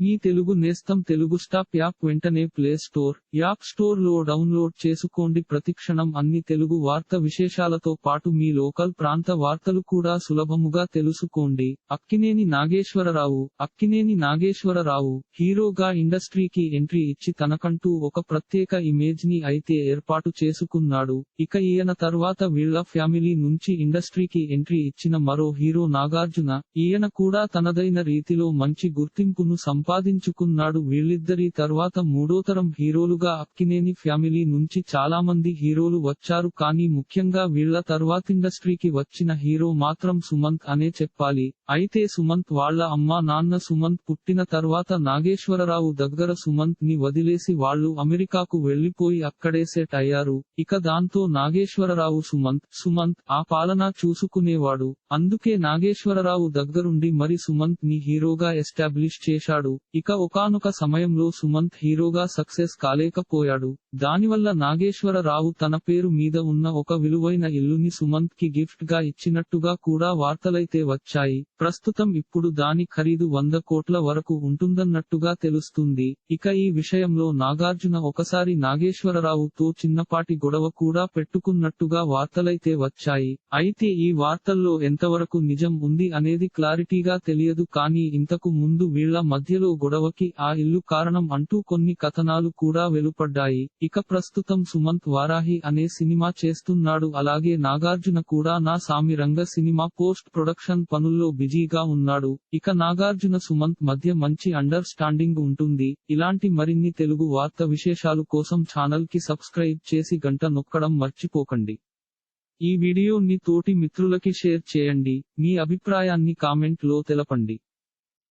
మీ తెలుగు నేస్తం Telugu stop app వెంటనే play store app స్టోర్లో డౌన్లోడ్ చేసుకోండి. ప్రతిక్షణం అన్ని తెలుగు వార్త విశేషాలతో పాటు మీ లోకల్ ప్రాంత వార్తలు కూడా సులభముగా తెలుసుకోండి. అక్కినేని నాగేశ్వరరావు అక్కినేని నాగేశ్వరరావు హీరోగా ఇండస్ట్రీకి ఎంట్రీ ఇచ్చి తనకంటూ ఒక ప్రత్యేక ఇమేజ్ని అయితే ఏర్పాటు చేసుకున్నాడు. ఇక ఈయన తర్వాత వీళ్ళ ఫ్యామిలీ నుంచి ఇండస్ట్రీకి ఎంట్రీ ఇచ్చిన మరో హీరో నాగార్జున ఈయన కూడా తనదైన రీతిలో మంచి గుర్తింపును సంపాదించుకున్నాడు. వీళ్ళిద్దరి తర్వాత మూడోతరం హీరోలుగా అక్కినేని ఫ్యామిలీ నుంచి చాలా మంది హీరోలు వచ్చారు. కానీ ముఖ్యంగా వీళ్ళ తర్వాతిండస్ట్రీకి వచ్చిన హీరో మాత్రం సుమంత్ అనే చెప్పాలి. అయితే సుమంత్ వాళ్ళ అమ్మ నాన్న సుమంత్ పుట్టిన తర్వాత నాగేశ్వరరావు దగ్గర సుమంత్ని వదిలేసి వాళ్ళు అమెరికాకు వెళ్ళిపోయి అక్కడే సెట్ అయ్యారు. ఇక దాంతో నాగేశ్వరరావు సుమంత్ సుమంత్ ఆ పాలన చూసుకునేవాడు. అందుకే నాగేశ్వరరావు దగ్గరుండి మరి సుమంత్ని హీరోగా ఎస్టాబ్లిష్ చేశాడు. ఇక ఒకానొక సమయంలో సుమంత్ హీరోగా సక్సెస్ కాలేకపోయాడు. దానివల్ల నాగేశ్వరరావు తన పేరు మీద ఉన్న ఒక విలువైన ఇల్లుని సుమంత్కి గిఫ్ట్గా ఇచ్చినట్టుగా కూడా వార్తలైతే వచ్చాయి. ప్రస్తుతం ఇప్పుడు దాని ఖరీదు వంద కోట్ల వరకు ఉంటుందన్నట్టుగా తెలుస్తుంది. ఇక ఈ విషయంలో నాగార్జున ఒకసారి నాగేశ్వరరావుతో చిన్నపాటి గొడవ కూడా పెట్టుకున్నట్టుగా వార్తలైతే వచ్చాయి. అయితే ఈ వార్తల్లో ఎంతవరకు నిజం ఉంది అనేది క్లారిటీగా తెలియదు కానీ ఇంతకు ముందు వీళ్ళ మధ్యలో గొడవకి ఆ ఇల్లు కారణం అంటూ కొన్ని కథనాలు కూడా వెలుపడ్డాయి. ఇక ప్రస్తుతం సుమంత్ వారాహి అనే సినిమా చేస్తున్నాడు. అలాగే నాగార్జున కూడా నా సామిరంగ సినిమా పోస్ట్ ప్రొడక్షన్ పనుల్లో బిజీగా ఉన్నాడు. ఇక నాగార్జున సుమంత్ మధ్య మంచి అండర్ స్టాండింగ్ ఉంటుంది. ఇలాంటి మరిన్ని తెలుగు వార్త విశేషాలు కోసం ఛానల్కి సబ్స్క్రైబ్ చేసి గంట నొక్కడం మర్చిపోకండి. ఈ వీడియోని తోటి మిత్రులకి షేర్ చేయండి. మీ అభిప్రాయాన్ని కామెంట్లో తెలపండి.